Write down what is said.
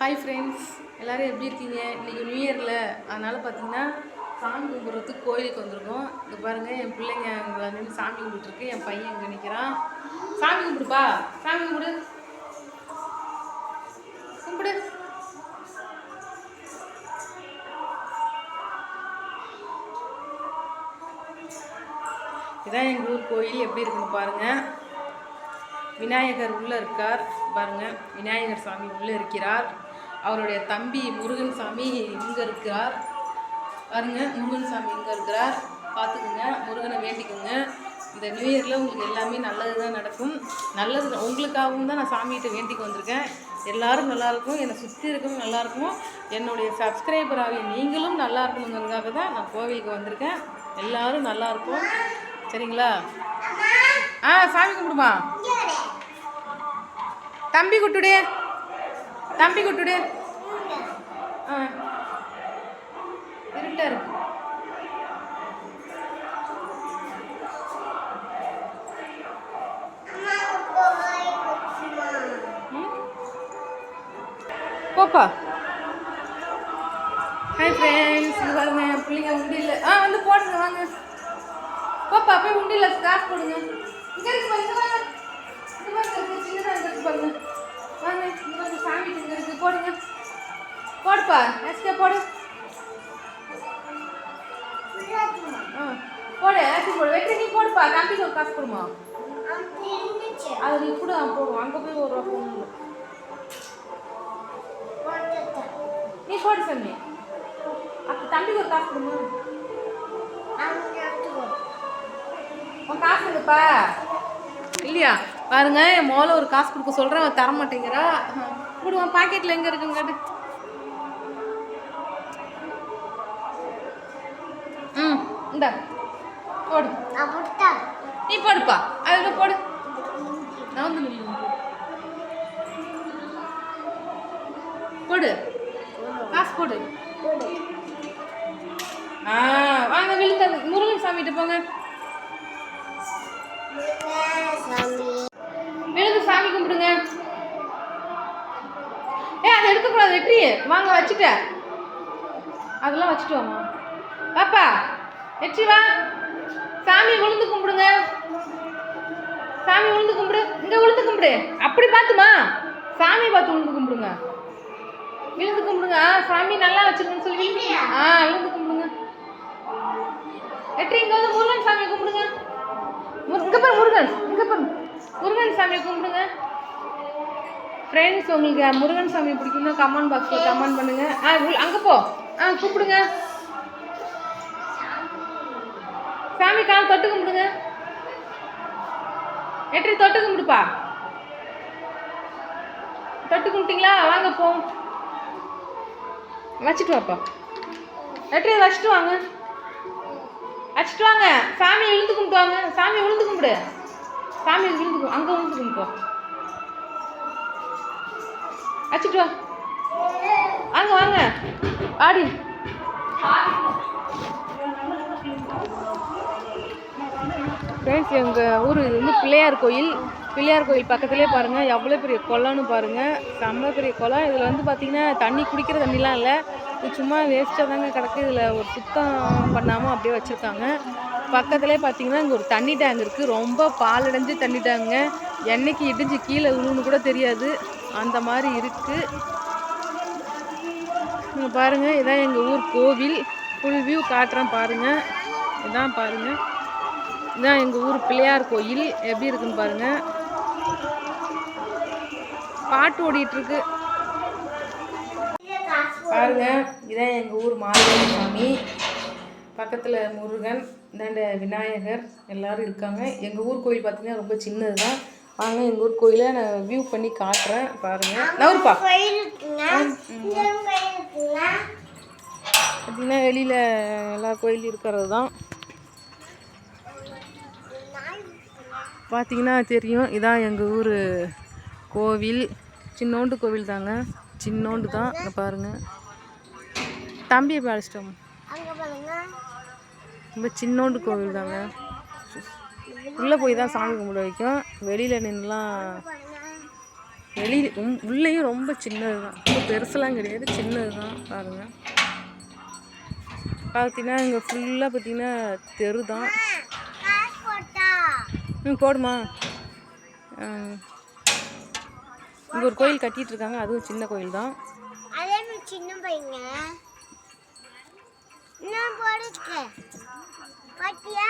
Hi friends எல்லோரும் எப்படி இருக்கீங்க? இன்றைக்கி நியூ இயரில் அதனால் பார்த்தீங்கன்னா சாமி கும்பிட்றதுக்கு கோயிலுக்கு வந்திருக்கோம். இங்கே பாருங்கள் என் பிள்ளைங்க அங்கே நின்று சாமி கும்பிட்டுருக்கு என் பையன் இங்கே நிற்கிறான் சாமி கும்பிடுப்பா. சாமி கும்பிடு. கும்பிடு. இதான் எங்கள் ஊர் கோயில் எப்படி இருக்குன்னு பாருங்கள் விநாயகர் உள்ளே இருக்கார். பாருங்கள் விநாயகர் சாமி உள்ளே இருக்கிறார். அவருடைய தம்பி முருகன் சாமி இங்கே இருக்கிறார். பாருங்க முருகன் சாமி இங்கே இருக்கிறார். பார்த்துக்குங்க முருகனை வேண்டிக்கோங்க. இந்த நியூ இயரில் உங்களுக்கு எல்லாமே நல்லது தான் நடக்கும். நல்லது உங்களுக்காகவும் தான் நான் சாமிகிட்ட வேண்டிக்கு வந்திருக்கேன். எல்லாரும் நல்லாயிருக்கும் என்னை சுற்றி இருக்கவும் நல்லாயிருக்கும் என்னுடைய சப்ஸ்கிரைபர் ஆகிய நீங்களும் நல்லா இருக்கணுங்கிறதுக்காக தான் நான் கோவிலுக்கு வந்திருக்கேன். எல்லாரும் நல்லாயிருக்கும் சரிங்களா? ஆ சாமி கும்பிடுமா? தம்பி குட்டுடே தம்பி குட்டுடே. ஆ இருட்டா இருக்கு. போப்பா. ஹாய் ஃப்ரெண்ட்ஸ் இது பாருங்க பிள்ளைங்க உண்டியில் ஆ வந்து போடுங்க வாங்க. போப்பா போய் உண்டியில் காசு போடுங்க. இங்கே இருக்கு பாருங்க வாங்க இங்க பாருங்க சின்னதாக இருக்கு பாருங்க. வாங்க இங்கே வந்து சாமி இங்கே இருக்கு. போடுங்க. போடுப்பா எஸ்கே போடு ஆ போடு ஏசி போடு வெற்றி நீ போடுப்பா தம்பிக்கு ஒரு காசு போடுமா அது நீ கூட போடுவோம் அங்கே போய் ஒரு ரூபா போடணும் நீ போடு சாமி அப்போ தம்பிக்கு ஒரு காசு கொடுமா உன் காசு இருக்குப்பா இல்லையா பாருங்க என் மோல ஒரு காசு கொடுக்க சொல்கிறேன் அவன் தர மாட்டேங்கிறா விடுவான் பாக்கெட்டில் எங்கே இருக்குங்க காட்டு. இந்த போடு. நீ போடுப்பா. அதில் போடு. நான். போடு. காசு போடு. ஆ வாங்க விழுந்த முருகன் சாமிகிட்ட போங்க. விழுந்து சாமி கும்பிடுங்க. ஏ அதை எடுக்கக்கூடாது. வெற்றி வாங்க வச்சுட்டேன். அதெல்லாம் வச்சுட்டு வாமா பாப்பா. வெற்றி வா. சாமி விழுந்து கும்பிடுங்க. சாமி விழுந்து கும்பிடு. இங்க விழுந்து கும்பிடு. அப்படி பார்த்துமா சாமி பார்த்து விழுந்து கும்பிடுங்க. விழுந்து கும்பிடுங்க. சாமி நல்லா வச்சிருக்குன்னு சொல்லி விழுந்து ஆ விழுந்து கும்பிடுங்க. வெற்றி இங்க வந்து முருகன் சாமி கும்பிடுங்க. இங்க பாரு முருகன். இங்க பாரு. முருகன் சாமியை கும்பிடுங்க. ஃப்ரெண்ட்ஸ் உங்களுக்கு முருகன் சாமி பிடிக்கும்னா கமெண்ட் பாக்ஸில் கமெண்ட் பண்ணுங்க. ஆ அங்க போ. ஆ கூப்பிடுங்க. சாமி கால் தொட்டு கும்பிடுங்க நெற்றி தொட்டு கும்பிடுப்பா தொட்டு கும்பிட்டீங்களா வாங்க போ. வச்சுட்டு வாப்பா. வெற்றி வச்சுட்டு வாங்க. வச்சுட்டு வாங்க. சாமி விழுந்து கும்பிடுவாங்க சாமி விழுந்து கும்பிடு. சாமி விழுந்து அங்கே அங்க விழுந்து கும்பிட்டு வச்சுட்டு வா. வாங்க வாங்க. ஆடி. ஃப்ரெண்ட்ஸ் எங்கள் ஊர் இது வந்து பிள்ளையார் கோயில். பிள்ளையார் கோயில் பக்கத்துலேயே பாருங்கள் எவ்வளோ பெரிய குளம்னு பாருங்கள் செம்ம பெரிய குளம் இதில் வந்து பார்த்திங்கன்னா தண்ணி குடிக்கிற தண்ணிலாம் இல்லை. இது சும்மா வேஸ்ட்டாக தாங்க கிடக்கு. இதில் ஒரு சுத்தம் பண்ணாமல் அப்படியே வச்சுருக்காங்க. பக்கத்துலேயே பார்த்தீங்கன்னா இங்கே ஒரு தண்ணி டேங்க் இருக்குது ரொம்ப பாலடைஞ்சு தண்ணி டேங்குங்க என்றைக்கு இடிஞ்சு கீழே விழுன்னு கூட தெரியாது. அந்த மாதிரி இருக்குது இங்கே பாருங்கள் இதான் எங்கள் ஊர் கோவில். ஃபுல் வியூ காட்டுறேன் பாருங்கள் இதான் பாருங்கள் இதான் எங்கள் ஊர் பிள்ளையார் கோயில். எப்படி இருக்குன்னு பாருங்கள் பாட்டு ஓடிட்டு இருக்கு பாருங்க இதான் எங்கள் ஊர் மாரியம்மன் சாமி பக்கத்தில் முருகன் இந்தாண்ட விநாயகர் எல்லாரும் இருக்காங்க. எங்கள் ஊர் கோயில் பார்த்தீங்கன்னா ரொம்ப சின்னது தான் வாங்க எங்கள் ஊர் கோயிலை நான் வியூ பண்ணி காட்டுறேன். பாருங்கள் நவருப்பா பார்த்தீங்கன்னா வெளியில் எல்லா கோயிலும் இருக்கிறது தான் பார்த்தீங்கன்னா தெரியும். இதான் எங்கள் ஊர் கோவில். சின்னோண்டு கோவில் தாங்க. சின்னோண்டு தான். இங்க பாருங்க. தம்பியை போய் அழைச்சிட்டோம் ரொம்ப சின்னோண்டு கோவில் தாங்க. உள்ளே போய் தான் சாமி கும்பிட வைக்கும். வெளியில் நின்றுலாம் வெளி உள்ளேயும் ரொம்ப சின்னது தான் ரொம்ப பெருசெல்லாம் கிடையாது. சின்னது தான் பாருங்கள் பார்த்தீங்கன்னா இங்கே ஃபுல்லாக பார்த்தீங்கன்னா தெரு தான். ம் போடுமா. இங்கே ஒரு கோயில் கட்டிகிட்டு இருக்காங்க அதுவும் சின்ன கோயில் தான் சின்ன பையங்க. இன்னும் போடுச்சு பாத்தியா?